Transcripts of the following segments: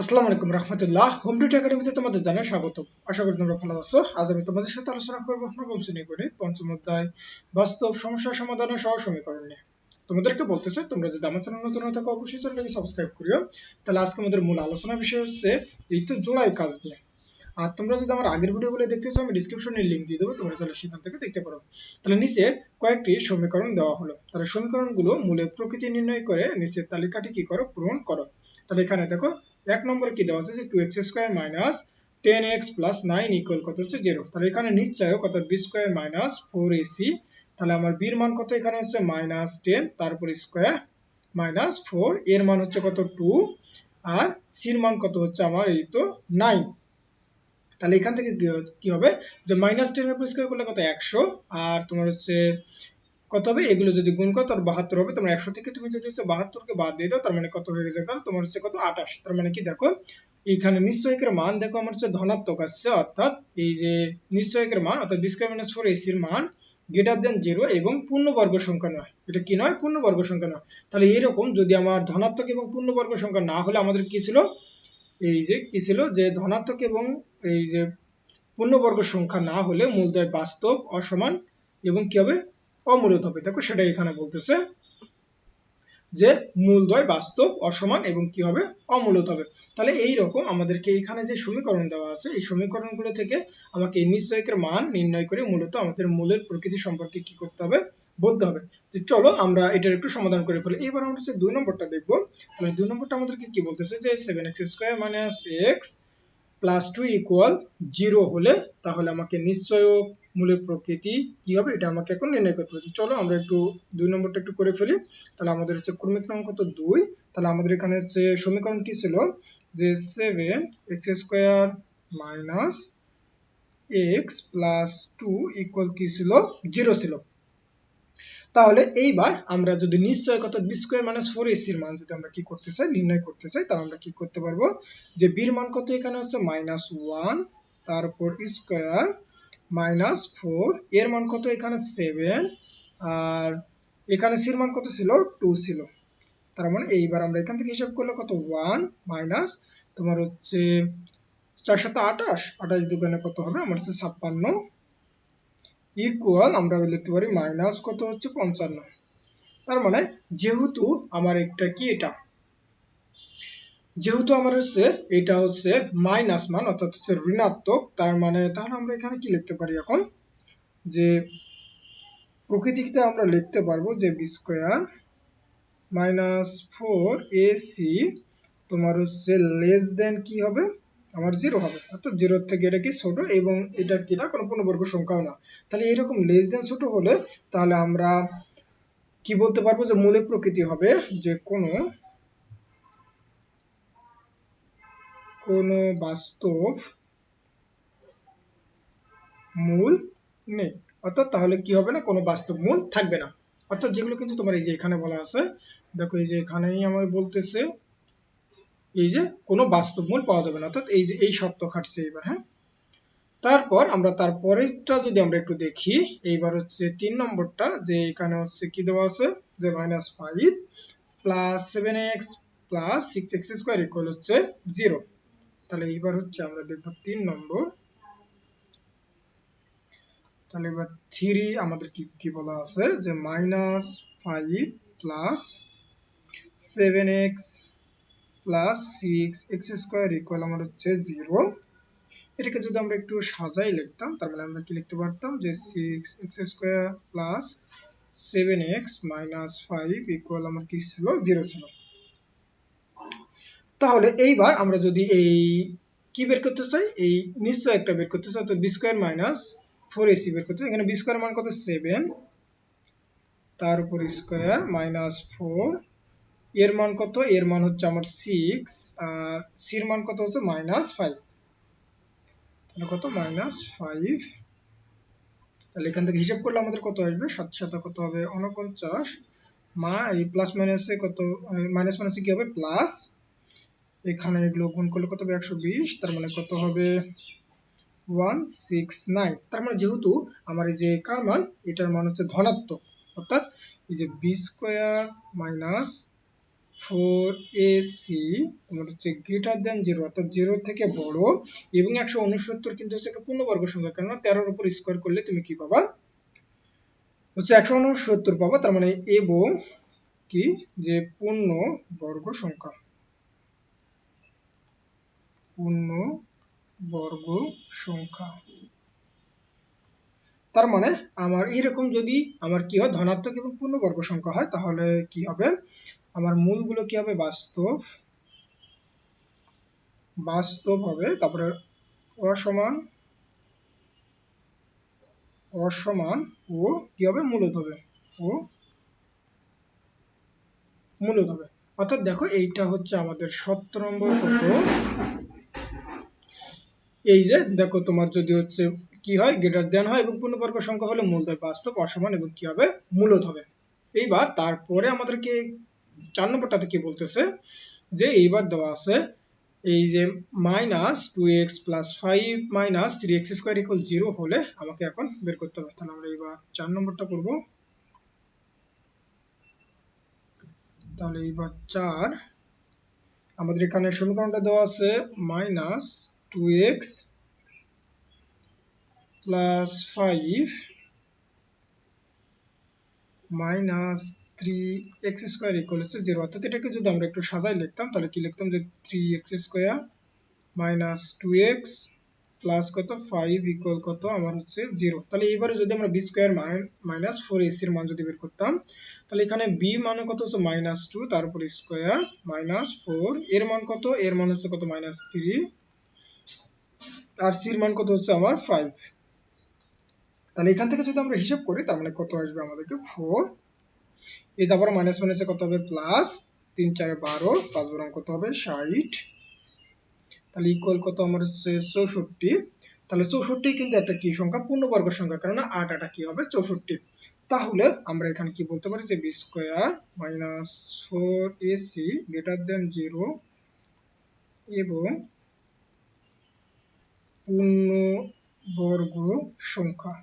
আসসালামু আলাইকুম রহমতুল্লাহ। Home duty একাডেমিতে তোমাদের জানাই স্বাগত। আশা করি তোমরা ভালো আছো। আজ আমি তোমাদের সাথে আলোচনা করব নবম শ্রেণি গণিত, পঞ্চম অধ্যায়, বাস্তব সমস্যা সমাধানের সহ সমীকরণ নিয়ে। তোমাদেরকে বলতেছে, তোমরা যদি আমার চ্যানেল নতুন থাকো, অবশ্যই চ্যানেলটাকে সাবস্ক্রাইব করিও। তাহলে আজকে আমাদের মূল আলোচনা বিষয় হচ্ছে, এই তো জোড়াই কাজ দিয়ে। আর তোমরা যদি আমার আগের ভিডিওগুলো দেখতে চাও, আমি ডিসক্রিপশনে লিংক দিয়ে দেবো, তোমরা চাইলে সেখান থেকে দেখতে পারো। তাহলে নিচে কয়েকটি সমীকরণ দেওয়া হলো। তাহলে সমীকরণগুলো মূলের প্রকৃতি নির্ণয় করে, নিচের তালিকাটি কি করো? পূরণ করো। তাহলে এখানে দেখো এক নম্বরে কি দেওয়া আছে? যে two x square minus ten x plus nine equal কত হচ্ছে? জিরো তাহলে এখানে নিশ্চয় কত? B square minus four a c তাহলে আমার বির মান কত এখানে হচ্ছে? মাইনাস টেন তারপর স্কোয়ার মাইনাস ফোর এর মান হচ্ছে কত? টু আর সির মান কত হচ্ছে? আমার এই তো নাইন তাহলে এখান থেকে কি হবে? যে মাইনাস টেন এর স্কোয়ার করলে কত? একশো। আর তোমার হচ্ছে কত হবে? এগুলো যদি গুণ করো তার বাহাত্তর হবে। তোমার একশো থেকে তুমি যদি হচ্ছে বাহাত্তরকে বাদ দিয়ে দাও, তার মানে কত হয়ে যাবে তোমার হচ্ছে কত? আঠাশ। তার মানে কি দেখো? এখানে নিশ্চয়কের মান দেখো, আমার হচ্ছে ধনাত্মক আসছে, অর্থাৎ এই যে নিশ্চয়কের মান, অর্থাৎ মাইনাস ফোর এসির মান গ্রেটার দেন জিরো এবং পূর্ণবর্গ সংখ্যা নয়। এটা কি নয়? পূর্ণবর্গ সংখ্যা নয়। তাহলে এইরকম যদি আমার ধনাত্মক এবং পূর্ণবর্গ সংখ্যা না হলে আমাদের কি ছিল? এই যে কি ছিল? যে ধনাত্মক এবং এই যে পূর্ণবর্গ সংখ্যা না হলে মূলদয় বাস্তব অসমান এবং কি হবে? অমূলত হবে। দেখো সেটা এখানে বলতেছে যে মূলদ্বয় বাস্তব, অসমান এবং কি হবে? অমূলত হবে। তাহলে এই রকম আমাদেরকে এখানে যে সমীকরণ দেওয়া আছে, এই সমীকরণগুলো থেকে আমাকে নিশ্চয়কের মান নির্ণয় করে মূলত আমাদের মূলের প্রকৃতি সম্পর্কে কি করতে হবে? বলতে হবে। যে চলো আমরা এটার একটু সমাধান করে ফেলি। এবার আমরা হচ্ছে দুই নম্বরটা দেখব। তাহলে দুই নম্বরটা আমাদেরকে কি বলতেছে যে seven x square minus x plus two equal zero হলে তাহলে আমাকে নিশ্চয় মূলের প্রকৃতি কি হবে, এটা আমাকে এখন নির্ণয় করতে হবে। চলো আমরা একটু দুই নম্বরটা একটু করে ফেলি। তাহলে আমাদের হচ্ছে ক্রমিক নাম কত দুই। তাহলে আমাদের এখানে হচ্ছে সমীকরণ কি ছিল যে seven x square minus x plus two equal কি ছিল? জিরো ছিল। তাহলে এইবার আমরা যদি নিশ্চয় কত বি স্কোয়ার মাইনাস ফোর এসির মান যদি আমরা কি করতে চাই, নির্ণয় করতে চাই, তাহলে আমরা কি করতে পারব? যে বির মান কত এখানে হচ্ছে? মাইনাস ওয়ান তারপর স্কোয়ার মাইনাস ফোর, এর মান কত? এখানে সেভেন আর এখানে সির মান কত ছিল? টু ছিল। তার মানে এইবার আমরা এখান থেকে হিসাব করলে কত? ওয়ান মাইনাস তোমার হচ্ছে চার আঠাশ আঠাশ দোকানে কত হবে? আমার হচ্ছে ছাপ্পান্ন। ইকুয়াল আমরা লিখতে পারি মাইনাস কত হচ্ছে? পঞ্চান্ন। তার মানে যেহেতু আমার একটা কি এটা? যেহেতু আমার হচ্ছে, এটা হচ্ছে মাইনাস মান, অর্থাৎ হচ্ছে ঋণাত্মক, তার মানে তাহলে আমরা এখানে কি লিখতে পারি এখন? যে প্রকৃতিতে আমরা লিখতে পারব যে b square minus four a c তোমার হচ্ছে লেস দেন কি হবে? আমার জিরো হবে। অর্থাৎ জিরোর থেকে এটা কি ছোট এবং এটা কি না কোনো পূর্ণবর্গ সংখ্যাও না। তাহলে এরকম লেস দেন ছোট হলে তাহলে আমরা কি বলতে পারব? যে মৌলিক প্রকৃতি হবে যে কোনো কোনো বাস্তব মূল নেই। অর্থাৎ তাহলে কি হবে না? কোনো বাস্তব মূল থাকবে না। অর্থাৎ যেগুলো কিন্তু তোমার এই যে এখানে বলা আছে, দেখো এই যে এখানেই আমার বলতেছে, এই যে কোনো বাস্তব মূল পাওয়া যাবে না। অর্থাৎ এই যে, এই শর্ত খাটছে এবার হ্যাঁ? তারপর আমরা তারপরেরটা যদি আমরা একটু দেখি, এইবার হচ্ছে তিন নম্বরটা, যে এখানে হচ্ছে কি দেওয়া আছে? যে minus five plus seven x plus six x square equal হচ্ছে জিরো তাহলে এইবার হচ্ছে আমরা দেখব তিন নম্বর। তাহলে এবার থ্রি আমাদের কি কি বলা আছে? যে minus five plus seven x plus six x square equal আমার হচ্ছে জিরো। এটাকে যদি আমরা একটু সাজাই লিখতাম, তার মানে আমরা কি লিখতে পারতাম? যে six x square plus seven x minus five equal আমার কি ছিল? জিরো ছিল। তাহলে এইবার আমরা যদি এই কি বের করতে চাই? এই নিশ্চয় একটা বের করতে চাই তো b square minus four a c বের করতে চাই। এখানে বি স্কোয়ার মান কত? সেভেন তার উপর স্কোয়ার মাইনাস ফোর এর মান কত? এর মান হচ্ছে আমার সিক্স আর সির মান কত হচ্ছে? মাইনাস ফাইভ তাহলে কত? মাইনাস ফাইভ তাহলে এখান থেকে হিসাব করলে আমাদের কত আসবে? সাত সাত কত হবে? উনপঞ্চাশ। মা এই প্লাস মাইনাসে কত? মাইনাস মাইনাসে কি হবে? প্লাস এখানে এগুলো গুণ করলে কত হবে? একশো বিশ, তার মানে কত হবে? ওয়ান সিক্স নাইন তার মানে যেহেতু আমার এই যে কার মান, এটার মান হচ্ছে ধনাত্মক, অর্থাৎ এই যে b square minus four a c তোমার হচ্ছে গ্রেটার দেন জিরো অর্থাৎ জিরো থেকে বড়, এবং একশো উনসত্তর কিন্তু হচ্ছে একটা পূর্ণবর্গ সংখ্যা, কেননা তেরোর উপর স্কোয়ার করলে তুমি কি পাবা? হচ্ছে একশো উনসত্তর পাবা, তার মানে এবং কি? যে পূর্ণ বর্গ সংখ্যা। পূর্ণ বর্গ সংখ্যা। তার মানে আমার এইরকম যদি আমার কি হয়, ধনাত্মক এবং পূর্ণবর্গ সংখ্যা হয়, তাহলে কি হবে? আমার মূলগুলো কি হবে? বাস্তব। বাস্তব হবে, তারপরে অসমান অসমান ও কি হবে? মূলত হবে। ও মূলত হবে। অর্থাৎ দেখো, এইটা হচ্ছে আমাদের সত্তর নম্বর কত এই যে, দেখো তোমার যদি হচ্ছে কি হয় গ্রেটার দেন হয় এবং পূর্ণবর্গ সংখ্যা হলে মূল হয় বাস্তব, অসমান এবং কি হবে? মূলত হবে। এইবার তারপরে আমাদেরকে চার নম্বরটাতে কি বলতেছে? যে এইবার দেওয়া আছে, এই যে minus two x plus five minus three x square equal zero হলে আমাকে এখন বের করতে হবে। তাহলে আমরা এইবার চার নম্বরটা করব। তাহলে এইবার চার, আমাদের এখানে সমীকরণটা দেওয়া আছে minus two x plus five minus three x square equal হচ্ছে জিরো অর্থাৎ এটাকে যদি আমরা একটু সাজাই লিখতাম, তাহলে কি লিখতাম যে three x square minus two x plus কত? ফাইভ ইকুয়াল কত? আমার হচ্ছে জিরো তাহলে এইবারে যদি আমরা বি স্কোয়ার মাইনাস ফোর এসির মান যদি বের করতাম, তাহলে এখানে বি মানে কত হচ্ছে? মাইনাস টু তার উপর স্কোয়ার মাইনাস ফোর এর মান কত? এর মান হচ্ছে কত? মাইনাস থ্রি আর সির মান কত হচ্ছে আমার ফাইভ তাহলে এখান থেকে যদি আমরা হিসাব করি, তার মানে কত আসবে আমাদেরকে ফোর এই যাবার মাইনাস মাইনাসে কত হবে? প্লাস তিন চারে বারো, পাঁচ বারো কত হবে? ষাট. তাহলে ইকুয়াল কত আমার হচ্ছে চৌষট্টি। তাহলে চৌষট্টি কিন্তু একটা কি সংখ্যা? পূর্ণবর্গ সংখ্যা। কেননা আট আটা কি হবে? চৌষট্টি। তাহলে আমরা এখানে কি বলতে পারি? যে b square minus four a c greater than zero এবং পূর্ণবর্গ সংখ্যা।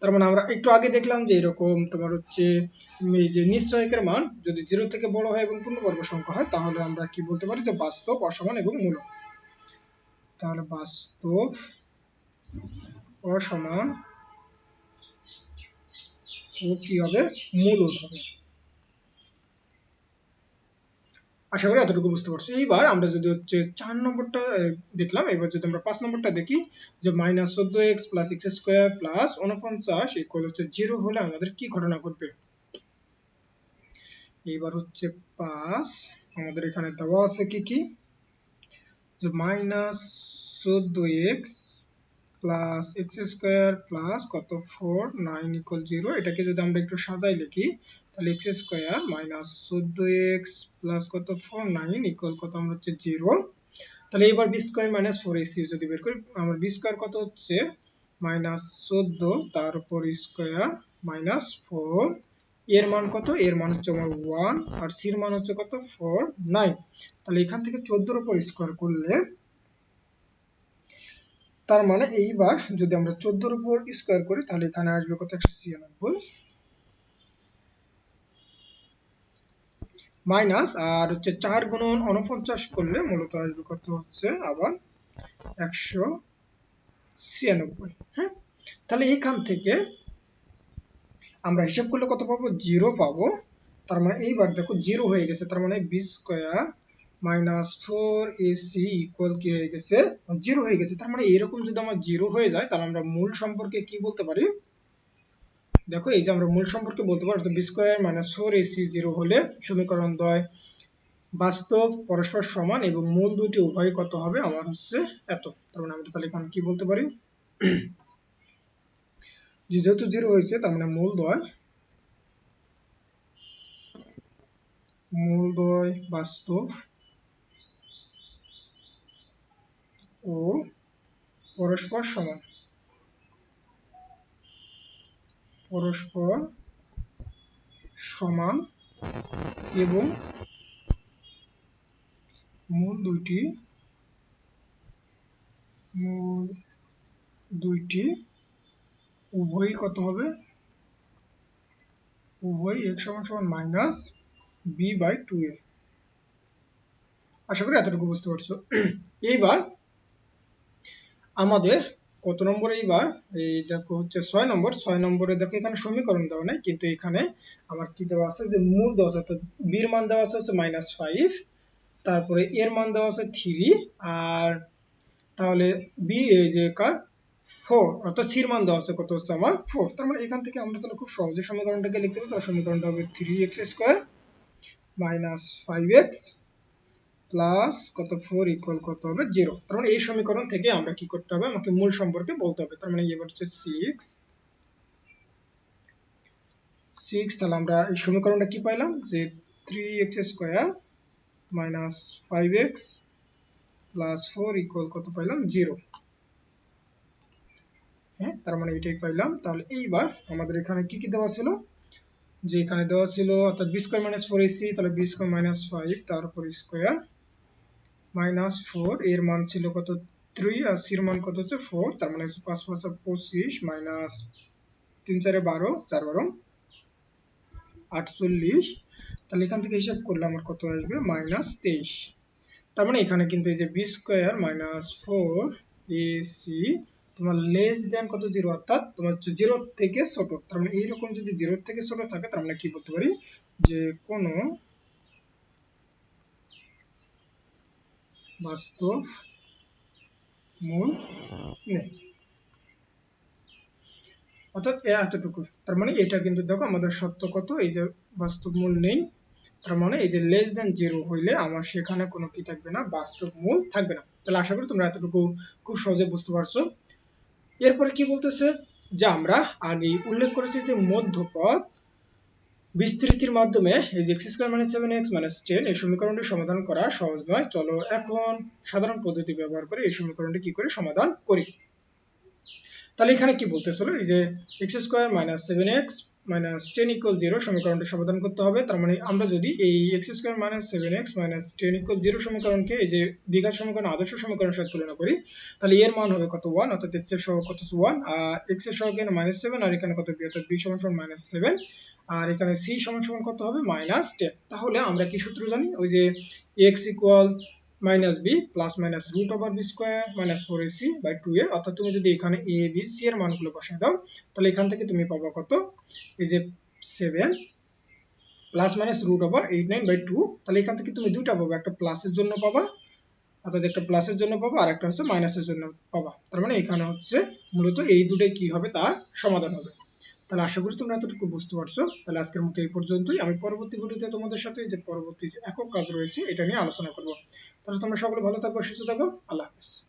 তার মানে আমরা একটু আগে দেখলাম যে এরকম তোমার হচ্ছে এই যে নিশ্চয়কের মান যদি জিরো থেকে বড় হয় এবং পূর্ণবর্গ সংখ্যা হয়, তাহলে আমরা কি বলতে পারি যে বাস্তব, অসমান এবং মূল তাহলে বাস্তব, অসমান ও কি হবে? মূলত হবে। আশা করি এতটুকু বুঝতে পারছ। এইবার আমরা যদি হচ্ছে চার নম্বরটা দেখলাম, এবার যদি আমরা পাঁচ নম্বরটা দেখি, যে মাইনাস চোদ্দ x plus x square plus উনপঞ্চাশ ইকুয়াল হচ্ছে জিরো হলে আমাদের কি ঘটনা ঘটবে? এইবার হচ্ছে পাঁচ, আমাদের এখানে দেওয়া আছে কি কি? যে মাইনাস চোদ্দ x plus x square plus কত? ফোর নাইন ইকুয়াল জিরো এটাকে যদি আমরা একটু সাজাই লিখি, তাহলে এক্স স্কোয়ার মাইনাস চোদ্দ এক্স প্লাস কত? ফোর নাইন ইকুয়াল কত? আমরা হচ্ছে জিরো তাহলে এবার b square minus four a c যদি বের করি, আমার বি স্কোয়ার কত হচ্ছে? মাইনাস চোদ্দ তার উপর স্কোয়ার মাইনাস ফোর এর মান কত? এর মান হচ্ছে আমার ওয়ান আর সির মান হচ্ছে কত? ফোর নাইন তাহলে এখান থেকে চোদ্দোর উপর স্কোয়ার করলে তার মানে এইবার যদি আমরা চোদ্দোর উপর স্কোয়ার করি, তাহলে এখানে আসবে কত? একশো ছিয়ানব্বই মাইনাস আর হচ্ছে চার গুণন উনপঞ্চাশ করলে মূলত আসবে কত হচ্ছে? আবার একশো ছিয়ানব্বই হ্যাঁ? তাহলে এখান থেকে আমরা হিসাব করলে কত পাবো? জিরো পাবো। তার মানে এইবার দেখো জিরো হয়ে গেছে, তার মানে b square minus four a c equal কি হয়ে গেছে? জিরো হয়ে গেছে। তার মানে এরকম যদি আমার জিরো হয়ে যায়, তাহলে আমরা মূল সম্পর্কে কি বলতে পারি? দেখো, এই যে আমরা মূল সম্পর্কে বলতে পারি b square minus four a c zero হলে সমীকরণ দয় বাস্তব, পরস্পর সমান এবং মূল দুটি উভয় কত হবে? আমার হচ্ছে এত। তার মানে আমরা তাহলে এখানে কি বলতে পারি? যেহেতু জিরো হয়েছে, তার মানে মূল দয় মূল দয় বাস্তব ও পরস্পর সমান। পরস্পর সমান এবং মূল দুইটি মূল দুইটি উভয়ই কত হবে? উভয় এক সমান সমান minus b by two a আশা করি এতটুকু বুঝতে পারছ। এইবার আমাদের কত নম্বর এইবার? এই দেখো হচ্ছে ছয় নম্বর। ছয় নম্বরে দেখো এখানে সমীকরণ দেওয়া নেই, কিন্তু এখানে আমার কি দেওয়া আছে? যে মূল দেওয়া আছে, অর্থাৎ বির মান দেওয়া আছে হচ্ছে মাইনাস ফাইভ তারপরে এর মান দেওয়া আছে থ্রি আর তাহলে বি এই যে কার ফোর অর্থাৎ সির মান দেওয়া আছে কত হচ্ছে আমার ফোর তার মানে এখান থেকে আমরা তাহলে খুব সহজে সমীকরণটাকে লিখতে পারি তাহলে সমীকরণটা হবে three x square minus five x plus কত ফোর ইকুয়াল কত হবে জিরো তার মানে এই সমীকরণ থেকে আমরা কি করতে হবে? আমাকে মূল সম্পর্কে বলতে হবে। তার মানে এবার হচ্ছে সিক্স সিক্স তাহলে আমরা এই সমীকরণটা কি পাইলাম? যে three x square minus five x plus four equal কত পাইলাম? জিরো হ্যাঁ তার মানে এটাই পাইলাম। তাহলে এইবার আমাদের এখানে কি কি দেওয়া ছিল? যে এখানে দেওয়া ছিল অর্থাৎ b square minus four a c তাহলে বি স্কোয়ার মাইনাস ফাইভ তারপর স্কোয়ার মাইনাস ফোর, এর মান ছিল কত? থ্রি আর সির মান কত হচ্ছে? ফোর তার মানে হচ্ছে পাঁচ পাঁচ, পঁচিশ মাইনাস তিন, চারে বারো, চার, বারো, আটচল্লিশ। তাহলে এখান থেকে হিসাব করলে আমার কত আসবে? মাইনাস তেইশ। তার মানে এখানে কিন্তু এই যে b square minus four a c তোমার লেস দেন কত? জিরো অর্থাৎ তোমার হচ্ছে জিরো থেকে ছোট। তার মানে এইরকম যদি জিরো থেকে ছোট থাকে, তার মানে কি বলতে পারি? যে কোনো বাস্তব মূল নেই অর্থাৎ এ এতটুকু। তার মানে এটা কিন্তু দেখো আমাদের সত্য কত, এই যে বাস্তব মূল নেই। তার মানে এই যে লেস দেন জিরো হইলে আমার সেখানে কোনো কি থাকবে না বাস্তব মূল থাকবে না। তাহলে আশা করি তোমরা এতটুকু খুব সহজে বুঝতে পারছ। এরপরে কি বলতেছে? যে আমরা আগেই উল্লেখ করেছি যে মধ্যপথ বিস্তৃতির মাধ্যমে এই যে x square minus seven x minus ten এই সমীকরণটি সমাধান করা সহজ নয়। চলো এখন সাধারণ পদ্ধতি ব্যবহার করে এই সমীকরণটি কি করে সমাধান করি। তাহলে এখানে কি বলতেছিল এই যে x square minus seven x minus ten equal zero সমীকরণটি সমাধান করতে হবে। তার মানে আমরা যদি এই x square minus seven x minus ten equal zero সমীকরণকে এই যে দ্বিঘাত সমীকরণ, আদর্শ সমীকরণের সাথে তুলনা করি, তাহলে এর মান হবে কত ওয়ান অর্থাৎ এক্সের সহগ কত ওয়ান আর এক্সের সহগ এখানে মাইনাস সেভেন আর এখানে কত বি অর্থাৎ বি সমান সমান মাইনাস সেভেন আর এখানে সি সমান সমান কত হবে? মাইনাস টেন তাহলে আমরা কি সূত্র জানি? ওই যে x equal minus b plus minus root over b square minus four a c by two a অর্থাৎ তুমি যদি এখানে এ বি সি এর মানগুলো বসায় দাও, তাহলে এখান থেকে তুমি পাবা কত? এই যে seven plus minus root over eight nine by two তাহলে এখান থেকে তুমি দুইটা পাবা, একটা প্লাসের জন্য পাবা, অর্থাৎ একটা প্লাসের জন্য পাবা আর একটা হচ্ছে মাইনাসের জন্য পাবা। তার মানে এখানে হচ্ছে মূলত এই দুটোই কি হবে? তার সমাধান হবে। তাহলে আশা করি তোমরা এতটুকু বুঝতে পারছ। তাহলে আজকের মতো এই পর্যন্তই। আমি পরবর্তী ভিডিওতে তোমাদের সাথে যে পরবর্তী যে একক কাজ রয়েছে, এটা নিয়ে আলোচনা করব। তাহলে তোমরা সকলে ভালো থাকব সুস্থ থাকব আল্লাহ হাফেজ।